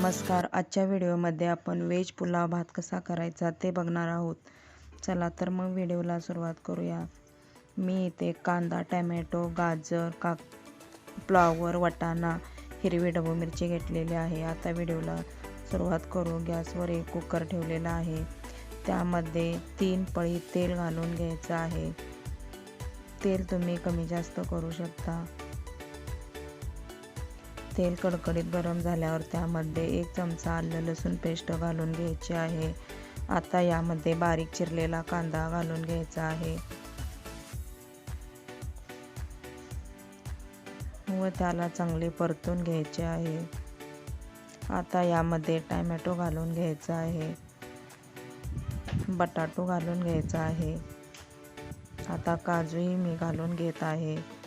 नमस्कार. आजच्या व्हिडिओमध्ये आपण व्हेज पुलाव भात कसा करायचा ते बघणार आहोत. चला तर मग व्हिडिओला सुरुवात करूया. मी इथे कांदा टॅमॅटो गाजर का फ्लॉवर वाटाणा हिरवी डबू मिरची घेतलेली आहे. आता व्हिडिओला सुरुवात करू. गॅसवर एक कुकर ठेवलेला आहे. त्यामध्ये तीन पळी तेल घालून घ्यायचं आहे. तेल तुम्ही कमी जास्त करू शकता. तेल कडकडीत गरम झाल्यावर त्यामध्ये एक चमचा आलं लसूण पेस्ट घालून घ्यायची आहे. आता यामध्ये बारीक चिरलेला कांदा घालून घ्यायचा आहे. व त्याला चांगले परतून घ्यायचे आहे. आता यामध्ये टॅमॅटो घालून घ्यायचा आहे. बटाटो घालून घ्यायचा आहे. आता काजूही मी घालून घेत आहे.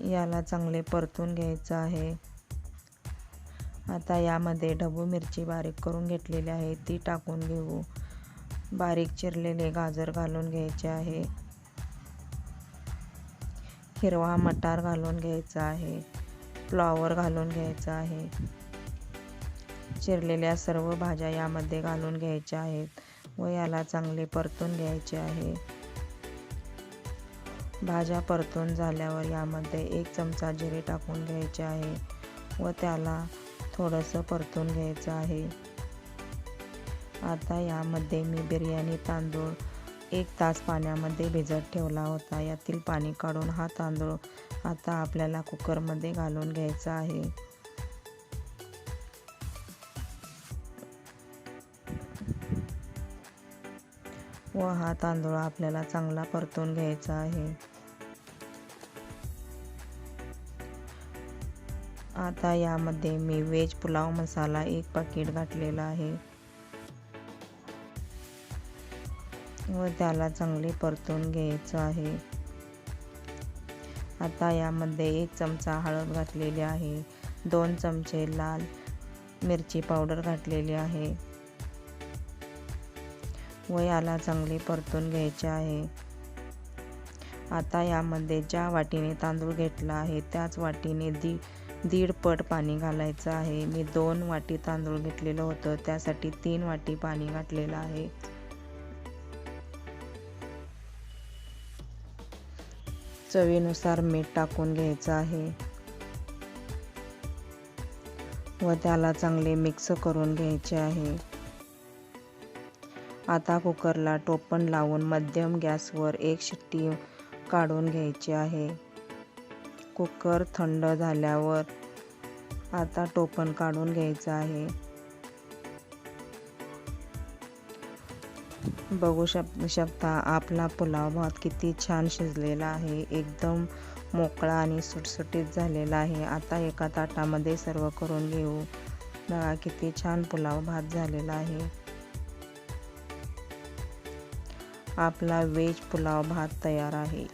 याला चांगले परतून घ्यायचं आहे. आता यामध्ये ढबू मिरची बारीक करून घेतलेली आहे. ती टाकून घेऊ. बारीक चिरलेले गाजर घालून घ्यायचे आहे. हिरवा मटार घालून घ्यायचा आहे. फ्लॉवर घालून घ्यायचा आहे. चिरलेल्या सर्व भाज्या यामध्ये घालून घ्यायच्या आहेत व याला चांगले परतून घ्यायचे आहे. भाज्या परतून झाल्यावर यामध्ये एक चमचा जिरे टाकून घ्यायचे आहे व त्याला थोडंसं परतून घ्यायचं आहे. आता यामध्ये मी बिर्याणी तांदूळ एक तास पाण्यामध्ये भिजत ठेवला होता. यातील पाणी काढून हा तांदूळ आता आपल्याला कुकरमध्ये घालून घ्यायचा आहे. व हा तांदूळ आपल्याला चांगला परतून घ्यायचा आहे. आता यामध्ये मी वेज पुलाव मसाला एक पाकिट घातलेला आहे. व त्याला चांगले परतून घ्यायचं आहे. आता यामध्ये एक चमचा हळद घातलेली आहे. दोन चमचे लाल मिरची पावडर घातलेली आहे. व याला चांगले परतून घ्यायचे आहे. आता यामध्ये ज्या वाटीने तांदूळ घेतला आहे त्याच वाटीने दी दीड पट पाणी घालायचं आहे. मी दोन वाटी तांदूळ घेतलेलं होतं त्यासाठी तीन वाटी पाणी घातलेलं आहे. चवीनुसार मीठ टाकून घ्यायचं आहे. व त्याला चांगले मिक्स करून घ्यायचे आहे. आता कुकरला टोपण लावून मध्यम गॅसवर एक शिट्टी काढून घ्यायची आहे. कुकर थंड झाल्यावर आता टोपण काढून घ्यायचं आहे. बघू शक शकता आपला पुलाव भात किती छान शिजलेला आहे. एकदम मोकळा आणि सुटसुटीत झालेला आहे. आता एका ताटामध्ये सर्व करून घेऊ. बघा किती छान पुलाव भात झालेला आहे. आपला वेज पुलाव भात तयार आहे.